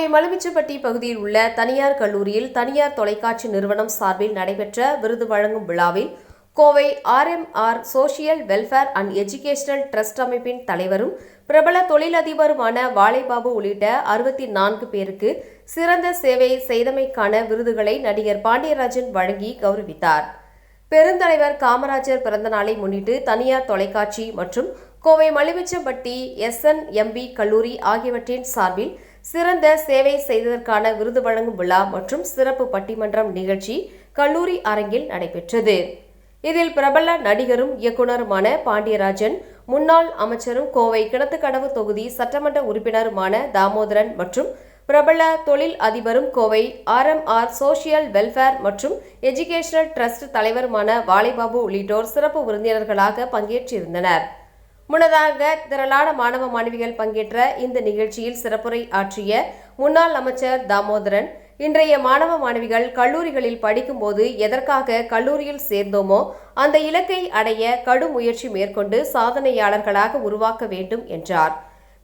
கோவை மலுமிச்சப்பட்டி பகுதியில் உள்ள தனியார் கல்லூரியில் தனியார் தொலைக்காட்சி நிறுவனம் சார்பில் நடைபெற்ற விருது வழங்கும் விழாவில் Kovai RMR social welfare and educational trust அமைப்பின் தலைவரும் பிரபல தொழிலதிபருமான வாழைபாபு உள்ளிட்ட அறுபத்தி நான்கு பேருக்கு சிறந்த சேவை செய்தமைக்கான விருதுகளை நடிகர் பாண்டியராஜன் வழங்கி கௌரவித்தார். பெருந்தலைவர் காமராஜர் பிறந்த நாளை முன்னிட்டு தனியார் தொலைக்காட்சி மற்றும் கோவை மலிமிச்சம்பட்டி எஸ்என்எம்பி கல்லூரி ஆகியவற்றின் சார்பில் சிறந்த சேவை செய்ததற்கான விருது வழங்கும் விழா மற்றும் சிறப்பு பட்டிமன்றம் நிகழ்ச்சி கல்லூரி அரங்கில் நடைபெற்றது. இதில் பிரபல நடிகரும் இயக்குனருமான பாண்டியராஜன் முன்னாள் அமைச்சரும் கோவை கிணத்துக்கடவு தொகுதி சட்டமன்ற உறுப்பினருமான தாமோதரன் மற்றும் பிரபல தொழில் அதிபரும் கோவை ஆர்எம்ஆர் சோஷியல் வெல்ஃபேர் மற்றும் எஜுகேஷனல் ட்ரஸ்ட் தலைவருமான வாலிபாபு உள்ளிட்டோர் சிறப்பு விருந்தினர்களாக பங்கேற்றிருந்தனர். முன்னதாக திரளான மாணவ மாணவிகள் பங்கேற்ற இந்த நிகழ்ச்சியில் சிறப்புரை ஆற்றிய முன்னாள் அமைச்சர் தாமோதரன் இன்றைய மாணவ மாணவிகள் கல்லூரிகளில் படிக்கும்போது எதற்காக கல்லூரியில் சேர்ந்தோமோ அந்த இலக்கை அடைய கடும் முயற்சி மேற்கொண்டு சாதனையாளர்களாக உருவாக்க வேண்டும் என்றார்.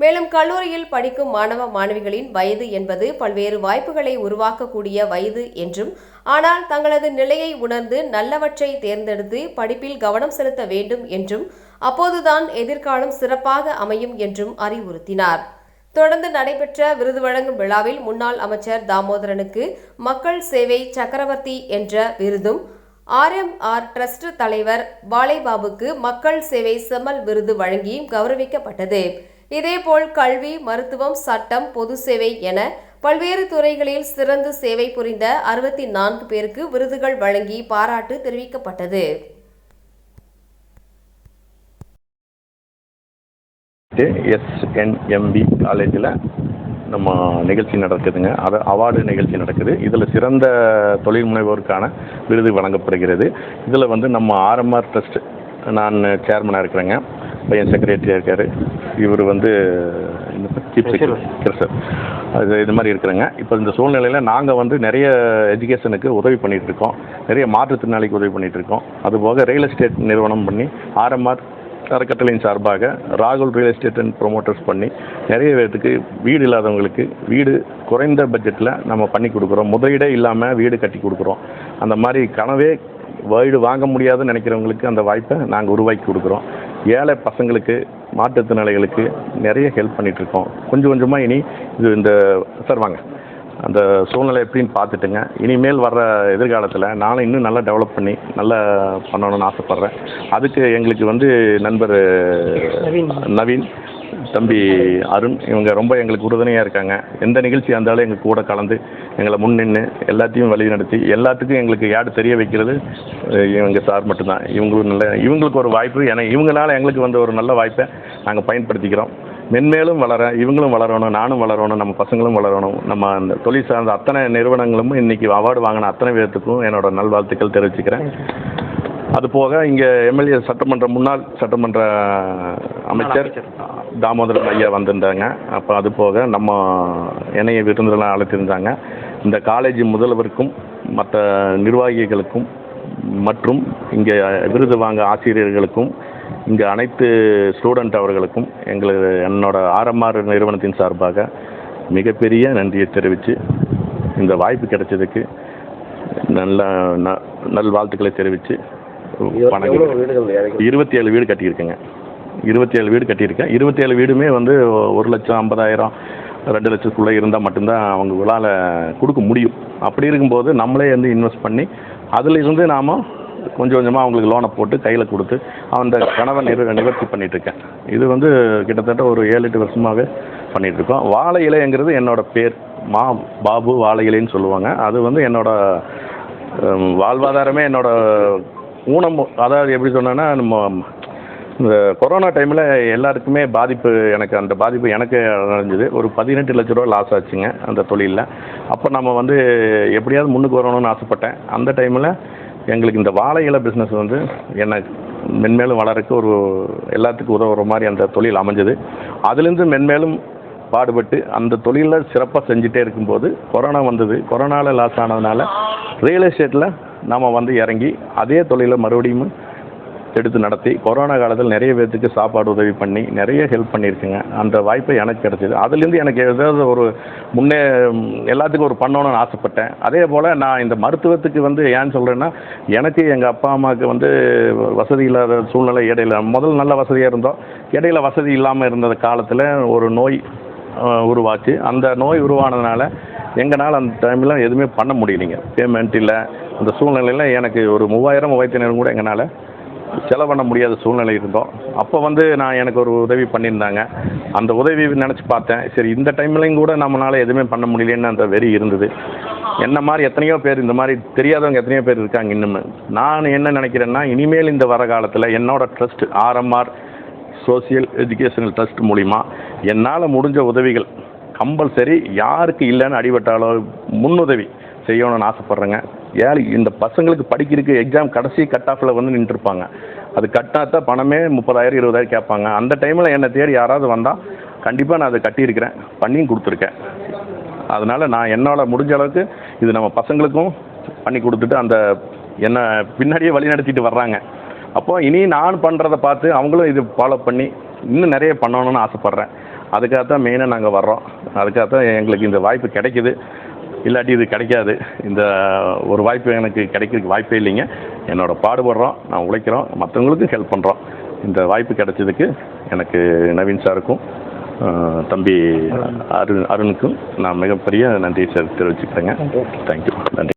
மேலும் கல்லூரியில் படிக்கும் மாணவ மாணவிகளின் வயது என்பது பல்வேறு வாய்ப்புகளை உருவாக்கக்கூடிய வயது என்றும் ஆனால் தங்களது நிலையை உணர்ந்து நல்லவற்றை தேர்ந்தெடுத்து படிப்பில் கவனம் செலுத்த வேண்டும் என்றும் அப்போதுதான் எதிர்காலம் சிறப்பாக அமையும் என்றும் அறிவுறுத்தினார். தொடர்ந்து நடைபெற்ற விருது வழங்கும் விழாவில் முன்னாள் அமைச்சர் தாமோதரனுக்கு மக்கள் சேவை சக்கரவர்த்தி என்ற விருதும் ஆர்எம்ஆர் ட்ரஸ்ட் தலைவர் பாலைபாபுக்கு மக்கள் சேவை செமல் விருது வழங்கியும் கௌரவிக்கப்பட்டது. இதேபோல் கல்வி மருத்துவம் சட்டம் பொது சேவை என பல்வேறு துறைகளில் சிறந்து சேவை புரிந்த அறுபத்தி நான்கு பேருக்கு விருதுகள் வழங்கி பாராட்டு தெரிவிக்கப்பட்டது. எஸ்என்எம்பி காலேஜில் நம்ம நிகழ்ச்சி நடக்குதுங்க. அது அவார்டு நிகழ்ச்சி நடக்குது. இதில் சிறந்த தொழில் முனைவோருக்கான விருது வழங்கப்படுகிறது. இதில் வந்து நம்ம ஆர்எம்ஆர் ட்ரஸ்ட் நான் சேர்மனாக இருக்கிறேங்க. பையன் செக்ரட்டரியாக இருக்கார். இவர் வந்து சீஃப் செக்ரட்டரி சார் அது இது மாதிரி இருக்கிறேங்க. இப்போ இந்த சூழ்நிலையில் நாங்கள் வந்து நிறைய எஜுகேஷனுக்கு உதவி பண்ணிகிட்டு இருக்கோம். நிறைய மாற்றுத்திறனாளிக்கு உதவி பண்ணிகிட்டு இருக்கோம். அதுபோக ரியல் எஸ்டேட் நிறுவனம் பண்ணி ஆர்எம்ஆர் அறக்கட்டளையின் சார்பாக ராகுல் ரியல் எஸ்டேட் அண்ட் ப்ரொமோட்டர்ஸ் பண்ணி நிறைய பேர்த்துக்கு வீடு இல்லாதவங்களுக்கு வீடு குறைந்த பட்ஜெட்டில் நம்ம பண்ணி கொடுக்குறோம். முதலீடே இல்லாமல் வீடு கட்டி கொடுக்குறோம். அந்த மாதிரி கனவே வீடு வாங்க முடியாதுன்னு நினைக்கிறவங்களுக்கு அந்த வாய்ப்பை நாங்கள் உருவாக்கி கொடுக்குறோம். ஏழை பசங்களுக்கு மாற்றுத்திறனாளிகளுக்கு நிறைய ஹெல்ப் பண்ணிகிட்ருக்கோம் கொஞ்சம் கொஞ்சமாக இனி இது இந்த சார் வாங்க. அந்த சூழ்நிலை எப்படின்னு பார்த்துட்டுங்க. இனிமேல் வர்ற எதிர்காலத்தில் நானும் இன்னும் நல்லா டெவலப் பண்ணி நல்லா பண்ணணும்னு ஆசைப்பட்றேன். அதுக்கு எங்களுக்கு வந்து நண்பர் நவீன். தம்பி அருண் இவங்க ரொம்ப எங்களுக்கு உறுதுணையாக இருக்காங்க. எந்த நிகழ்ச்சியாக இருந்தாலும் எங்கள் கூட கலந்து எங்களை முன் நின்று எல்லாத்தையும் வழி நடத்தி எல்லாத்துக்கும் எங்களுக்கு யார் தெரிய வைக்கிறது இவங்க சார் மட்டும்தான். இவங்களுக்கு நல்ல இவங்களுக்கு ஒரு வாய்ப்பு ஏன்னா இவங்களால எங்களுக்கு வந்த ஒரு நல்ல வாய்ப்பை நாங்கள் பயன்படுத்திக்கிறோம். மென்மேலும் வளர இவங்களும் வளரணும் நானும் வளரணும் நம்ம பசங்களும் வளரணும். நம்ம அந்த தொழில் சார்ந்த அத்தனை நிறுவனங்களும் இன்னைக்கு அவார்டு வாங்கின அத்தனை பேர்த்துக்கும் என்னோட நல்வாழ்த்துக்கள் தெரிவிச்சுக்கிறேன். அது போக இங்கே எம்எல்ஏ சட்டமன்ற முன்னாள் சட்டமன்ற அமைச்சர் தாமோதரன் ஐயா வந்திருந்தாங்க. அப்போ அது போக நம்ம இணைய விருந்தினர்கள் அழைத்திருந்தாங்க. இந்த காலேஜ் முதல்வருக்கும் மற்ற நிர்வாகிகளுக்கும் மற்றும் இங்கே விருது வாங்க ஆசிரியர்களுக்கும் இங்கே அனைத்து ஸ்டூடெண்ட் அவர்களுக்கும் எங்களது என்னோட ஆர்எம்ஆர் நிறுவனத்தின் சார்பாக மிகப்பெரிய நன்றியை தெரிவித்து இந்த வாய்ப்பு கிடைச்சதுக்கு நல்ல நல்வாழ்த்துக்களை தெரிவித்து வணக்கம் இருபத்தி ஏழு வீடு கட்டியிருக்கேங்க. இருபத்தி ஏழு வீடு கட்டியிருக்கேன். இருபத்தி ஏழு வீடுமே வந்து ஒரு லட்சம் ஐம்பதாயிரம் ரெண்டு லட்சத்துக்குள்ளே இருந்தால் மட்டும்தான் அவங்க விழாவில் கொடுக்க முடியும். அப்படி இருக்கும்போது நம்மளே வந்து இன்வெஸ்ட் பண்ணி அதில் இருந்து நாம் கொஞ்சம் கொஞ்சமாக அவங்களுக்கு லோனை போட்டு கையில் கொடுத்து அந்த கனவை நிறு நிவர்த்தி பண்ணிகிட்ருக்கேன் இருக்கேன் இது வந்து கிட்டத்தட்ட ஒரு ஏழு எட்டு வருஷமாகவே பண்ணிகிட்ருக்கோம் இருக்கோம் வாழை இலைங்கிறது என்னோட பேர். மா பாபு வாழை இலைன்னு சொல்லுவாங்க. அது வந்து என்னோடய வாழ்வாதாரமே என்னோடய ஊனம். அதாவது எப்படி சொன்னேன்னா நம்ம இந்த கொரோனா டைமில் எல்லாருக்குமே பாதிப்பு எனக்கு அந்த பாதிப்பு எனக்கு அடைஞ்சது. ஒரு பதினெட்டு லட்ச ரூபா லாஸ் ஆச்சுங்க அந்த தொழிலில். அப்போ நம்ம வந்து எப்படியாவது முன்னுக்கு வரணும்னு ஆசைப்பட்டேன். அந்த டைமில் எங்களுக்கு இந்த வாழை இலை பிஸ்னஸ் வந்து என்னை மென்மேலும் வளர்க்க ஒரு எல்லாத்துக்கும் உதவுற மாதிரி அந்த தொழில் அமைஞ்சது. அதுலேருந்து மென்மேலும் பாடுபட்டு அந்த தொழிலில் சிறப்பாக செஞ்சுட்டே இருக்கும்போது கொரோனா வந்தது. கொரோனாவில் லாஸ் ஆனதுனால ரியல் எஸ்டேட்டில் நாம் வந்து இறங்கி அதே தொழிலை மறுபடியும் எடுத்து நடத்தி கொரோனா காலத்தில் நிறைய பேர்த்துக்கு சாப்பாடு உதவி பண்ணி நிறைய ஹெல்ப் பண்ணியிருக்குங்க. அந்த வாய்ப்பு எனக்கு கிடைச்சிது. அதுலேருந்து எனக்கு ஏதாவது ஒரு முன்னே எல்லாத்துக்கும் ஒரு பண்ணணும்னு ஆசைப்பட்டேன். அதே போல் நான் இந்த மருத்துவத்துக்கு வந்து ஏன் சொல்கிறேன்னா எனக்கு எங்கள் அப்பா அம்மாவுக்கு வந்து வசதி இல்லாத சூழ்நிலை இடையில முதல் நல்ல வசதியாக இருந்தோம். இடையில வசதி இல்லாமல் இருந்த காலத்தில் ஒரு நோய் உருவாச்சு. அந்த நோய் உருவானதுனால எங்களால் அந்த டைமில் எதுவுமே பண்ண முடியலைங்க. பேமெண்ட் இல்லை. அந்த சூழ்நிலையில் எனக்கு ஒரு மூவாயிரம் மூவாயிரத்தி ஐநூறு கூட எங்களால் செலவு பண்ண முடியாத சூழ்நிலை இருந்தோம். அப்போ வந்து நான் எனக்கு ஒரு உதவி பண்ணியிருந்தாங்க. அந்த உதவி நினச்சி பார்த்தேன். சரி இந்த டைம்லையும் கூட நம்மளால் எதுவுமே பண்ண முடியலன்னு அந்த வெறி இருந்தது. என்ன மாதிரி எத்தனையோ பேர் இந்த மாதிரி தெரியாதவங்க எத்தனையோ பேர் இருக்காங்க இன்னும். நான் என்ன நினைக்கிறேன்னா இனிமேல் இந்த வர காலத்தில் என்னோட trust RMR social educational trust மூலிமா என்னால் முடிஞ்ச உதவிகள் கம்பல்சரி யாருக்கு இல்லைன்னு அடிபட்டாலோ முன்னுதவி செய்யணும்னு ஆசைப்பட்றேங்க. ஏழை இந்த பசங்களுக்கு படிக்கிறதுக்கு எக்ஸாம் கடைசி கட் ஆஃபில் வந்து நின்றுருப்பாங்க. அது கட்டாத பணமே முப்பதாயிரம் இருபதாயிரம் கேட்பாங்க. அந்த டைமில் என்னை தேடி யாராவது வந்தால் கண்டிப்பாக நான் அதை கட்டியிருக்கிறேன். பண்ணியும் கொடுத்துருக்கேன். அதனால் நான் என்னால் முடிஞ்ச அளவுக்கு இது நம்ம பசங்களுக்கும் பண்ணி கொடுத்துட்டு அந்த என்னை பின்னாடியே வழி நடத்திட்டு வர்றாங்க. அப்போ இனி நான் பண்ணுறத பார்த்து அவங்களும் இது ஃபாலோ பண்ணி இன்னும் நிறைய பண்ணணும்னு ஆசைப்பட்றேன். அதுக்காக தான் மெயினாக நாங்கள் வர்றோம். அதுக்காக தான் எங்களுக்கு இந்த வாய்ப்பு கிடைக்கிது. இல்லாட்டி இது கிடைக்காது. இந்த ஒரு வாய்ப்பு எனக்கு கிடைக்கிறதுக்கு வாய்ப்பே இல்லைங்க. என்னோட பாடுபடுறோம் நான் உழைக்கிறோம் மற்றவங்களுக்கும் ஹெல்ப் பண்ணுறோம் இந்த வாய்ப்பு கிடைச்சதுக்கு எனக்கு நவீன் சாருக்கும் தம்பி அருண் அருணுக்கும் நான் மிகப்பெரிய நன்றி சார் தெரிவிச்சுக்கிறேங்க தேங்க்யூ நன்றி.